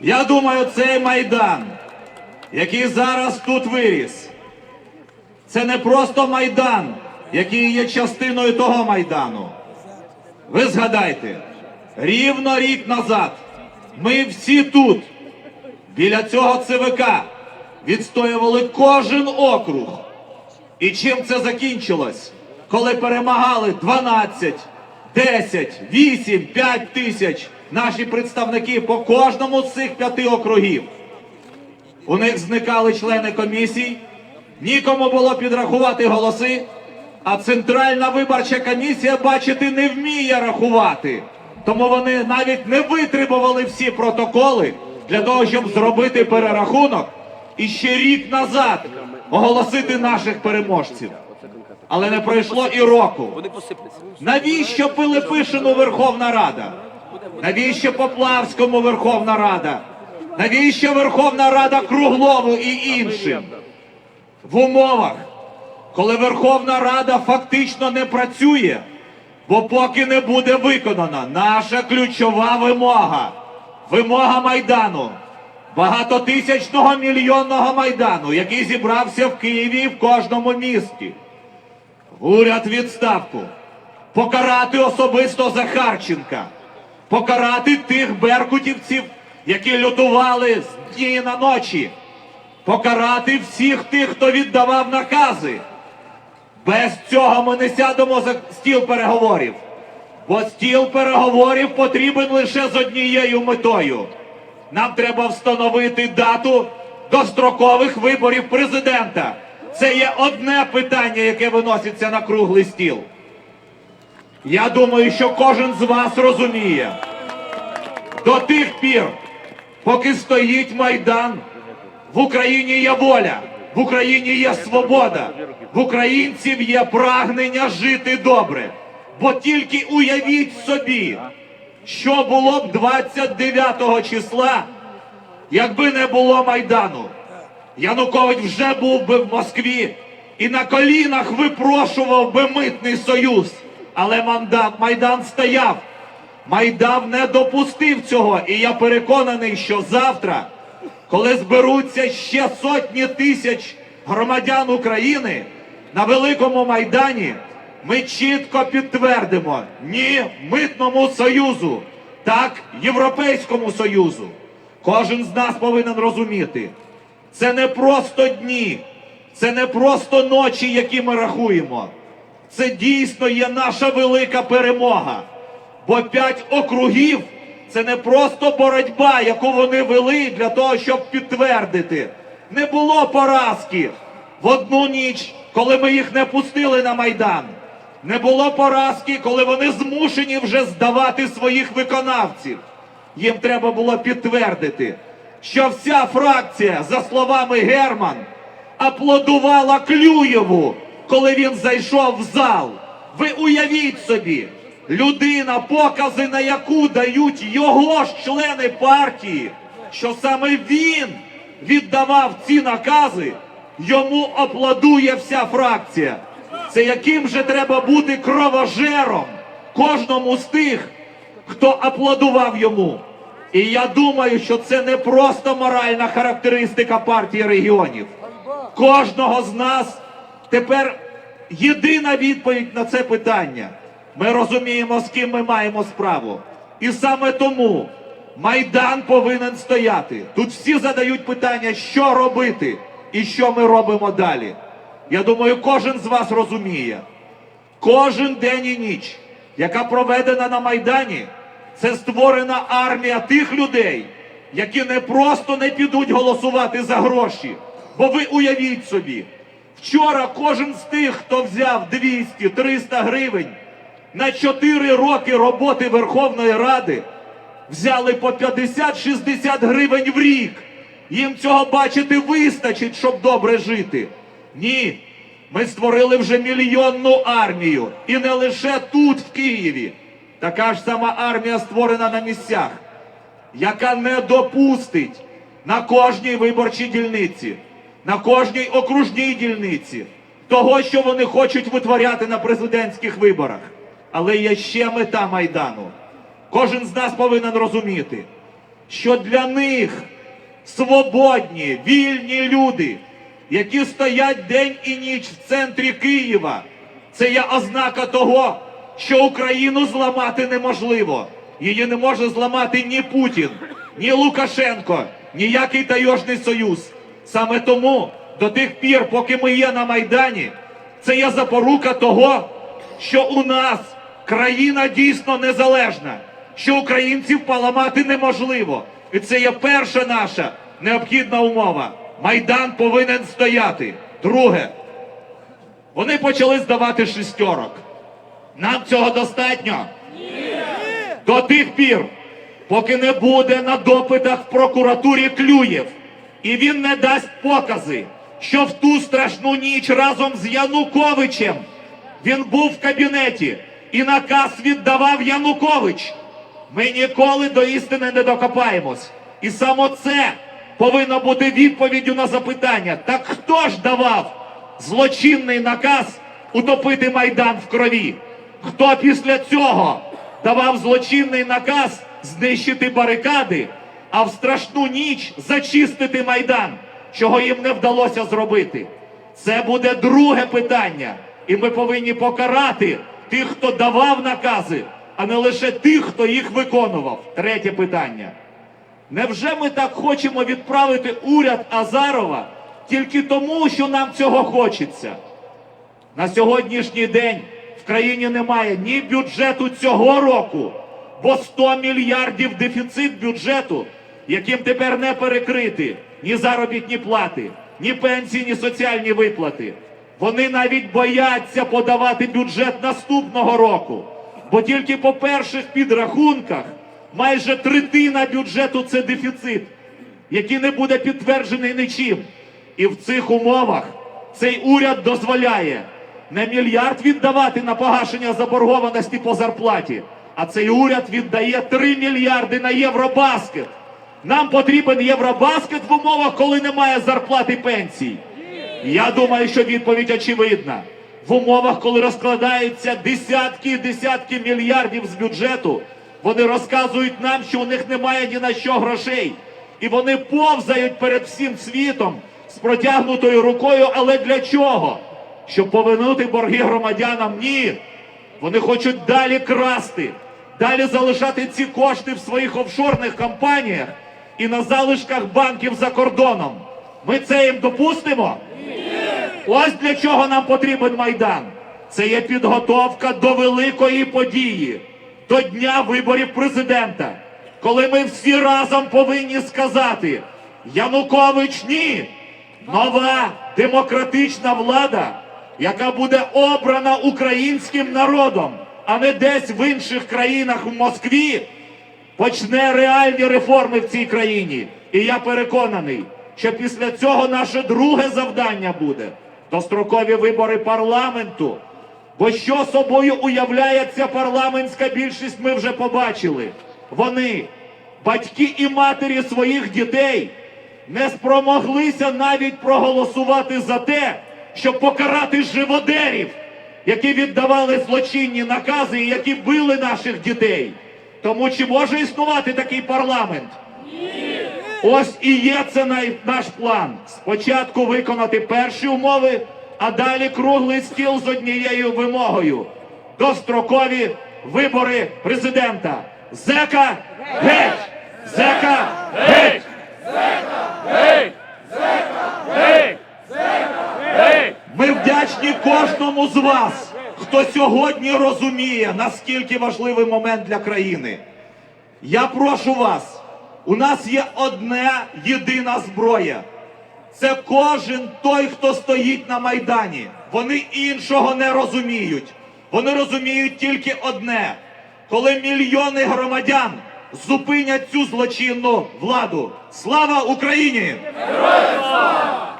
Я думаю, цей майдан, який зараз тут виріс, це не просто майдан, який є частиною того майдану. Ви згадайте, рівно рік назад ми всі тут, біля цього ЦВК, відстоювали кожен округ. І чим це закінчилось? Коли перемагали 12, 10, 8, 5 тисяч наші представники по кожному з цих п'яти округів. У них зникали члени комісій, нікому було підрахувати голоси, а Центральна виборча комісія, бачити, не вміє рахувати. Тому вони навіть не витребували всі протоколи для того, щоб зробити перерахунок і ще рік назад оголосити наших переможців. Але не пройшло і року. Навіщо Пилипишину Верховна Рада? Навіщо Поплавському Верховна Рада? Навіщо Верховна Рада Круглову і іншим? В умовах, коли Верховна Рада фактично не працює, бо поки не буде виконана наша ключова вимога, вимога Майдану, багатотисячного мільйонного Майдану, який зібрався в Києві і в кожному місті. Уряд відставку, покарати особисто Захарченка, покарати тих беркутівців, які лютували з дні на ночі, покарати всіх тих, хто віддавав накази. Без цього ми не сядемо за стіл переговорів. Бо стіл переговорів потрібен лише з однією метою. Нам треба встановити дату дострокових виборів президента. Це є одне питання, яке виноситься на круглий стіл. Я думаю, що кожен з вас розуміє. До тих пір, поки стоїть Майдан, в Україні є воля, в Україні є свобода, в українців є прагнення жити добре. Бо тільки уявіть собі, що було б 29 числа, якби не було Майдану. Янукович вже був би в Москві і на колінах випрошував би митний союз. Але Майдан, Майдан стояв. Майдан не допустив цього. І я переконаний, що завтра, коли зберуться ще сотні тисяч громадян України на великому майдані, ми чітко підтвердимо ні митному союзу, так Європейському Союзу. Кожен з нас повинен розуміти. Це не просто дні, це не просто ночі, які ми рахуємо. Це дійсно є наша велика перемога. Бо п'ять округів це не просто боротьба, яку вони вели для того, щоб підтвердити. Не було поразки в одну ніч, коли ми їх не пустили на майдан. Не було поразки, коли вони змушені вже здавати своїх виконавців. Їм треба було підтвердити, що вся фракція, за словами Герман, аплодувала Клюєву, коли він зайшов в зал. Ви уявіть собі, людина, покази на яку дають його ж члени партії, що саме він віддавав ці накази, йому аплодує вся фракція. Це яким же треба бути кровожером кожному з тих, хто аплодував йому. І я думаю, що це не просто моральна характеристика партії регіонів. Кожного з нас тепер єдина відповідь на це питання. Ми розуміємо, з ким ми маємо справу. І саме тому Майдан повинен стояти. Тут всі задають питання, що робити і що ми робимо далі. Я думаю, кожен з вас розуміє. Кожен день і ніч, яка проведена на Майдані, це створена армія тих людей, які не просто не підуть голосувати за гроші. Бо ви уявіть собі, вчора кожен з тих, хто взяв 200-300 гривень на 4 роки роботи Верховної Ради, взяли по 50-60 гривень в рік. Їм цього бачити вистачить, щоб добре жити. Ні. Ми створили вже мільйонну армію. І не лише тут, в Києві. Така ж сама армія створена на місцях, яка не допустить на кожній виборчій дільниці, на кожній окружній дільниці того, що вони хочуть витворяти на президентських виборах. Але є ще мета Майдану. Кожен з нас повинен розуміти. що для них свободні, вільні люди, які стоять день і ніч в центрі Києва, це є ознака того, що Україну зламати неможливо. Її не може зламати ні Путін, ні Лукашенко, ніякий тайожний союз. Саме тому до тих пір, поки ми є на Майдані, це є запорука того, що у нас країна дійсно незалежна, що українців поламати неможливо. І це є перша наша необхідна умова. Майдан повинен стояти. Друге, вони почали здавати шістерок. Нам цього достатньо? До тих пір, поки не буде на допитах в прокуратурі Клюєв, і він не дасть покази, що в ту страшну ніч разом з Януковичем він був в кабінеті і наказ віддавав Янукович. Ми ніколи до істини не докопаємось. І саме це повинно бути відповіддю на запитання. Так хто ж давав злочинний наказ утопити Майдан в крові? Хто після цього давав злочинний наказ знищити барикади, а в страшну ніч зачистити Майдан, чого їм не вдалося зробити? Це буде друге питання. І ми повинні покарати тих, хто давав накази, а не лише тих, хто їх виконував. Третє питання. Невже ми так хочемо відправити уряд Азарова тільки тому, що нам цього хочеться? На сьогоднішній день в країні немає ні бюджету цього року, бо 100 мільярдів дефіцит бюджету, яким тепер не перекрити ні заробітні плати, ні пенсії, ні соціальні виплати. Вони навіть бояться подавати бюджет наступного року, бо тільки по перших підрахунках майже третина бюджету це дефіцит, який не буде підтверджений нічим. І в цих умовах цей уряд дозволяє не мільярд віддавати на погашення заборгованості по зарплаті, а цей уряд віддає 3 мільярди на Євробаскет. Нам потрібен Євробаскет в умовах, коли немає зарплати пенсій. Я думаю, що відповідь очевидна. В умовах, коли розкладаються десятки і десятки мільярдів з бюджету, вони розказують нам, що у них немає ні на що грошей. І вони повзають перед всім світом з протягнутою рукою. Але для чого? Щоб повернути борги громадянам? Ні. Вони хочуть далі красти, далі залишати ці кошти в своїх офшорних компаніях і на залишках банків за кордоном. Ми це їм допустимо? Ось для чого нам потрібен Майдан. Це є підготовка до великої події, до дня виборів президента, коли ми всі разом повинні сказати: Янукович ні! Нова демократична влада, яка буде обрана українським народом, а не десь в інших країнах в Москві, почне реальні реформи в цій країні. І я переконаний, що після цього наше друге завдання буде дострокові вибори парламенту. Бо що собою уявляє ця парламентська більшість, ми вже побачили. Вони, батьки і матері своїх дітей, не спромоглися навіть проголосувати за те, щоб покарати живодерів, які віддавали злочинні накази і які били наших дітей. Тому чи може існувати такий парламент? Ось і є це наш план. Спочатку виконати перші умови, а далі круглий стіл з однією вимогою. Дострокові вибори президента. Зека геть! Зека геть! Ми вдячні кожному з вас, хто сьогодні розуміє, наскільки важливий момент для країни. Я прошу вас, у нас є одна єдина зброя. Це кожен той, хто стоїть на Майдані. Вони іншого не розуміють. Вони розуміють тільки одне: коли мільйони громадян зупинять цю злочинну владу. Слава Україні! Героям слава!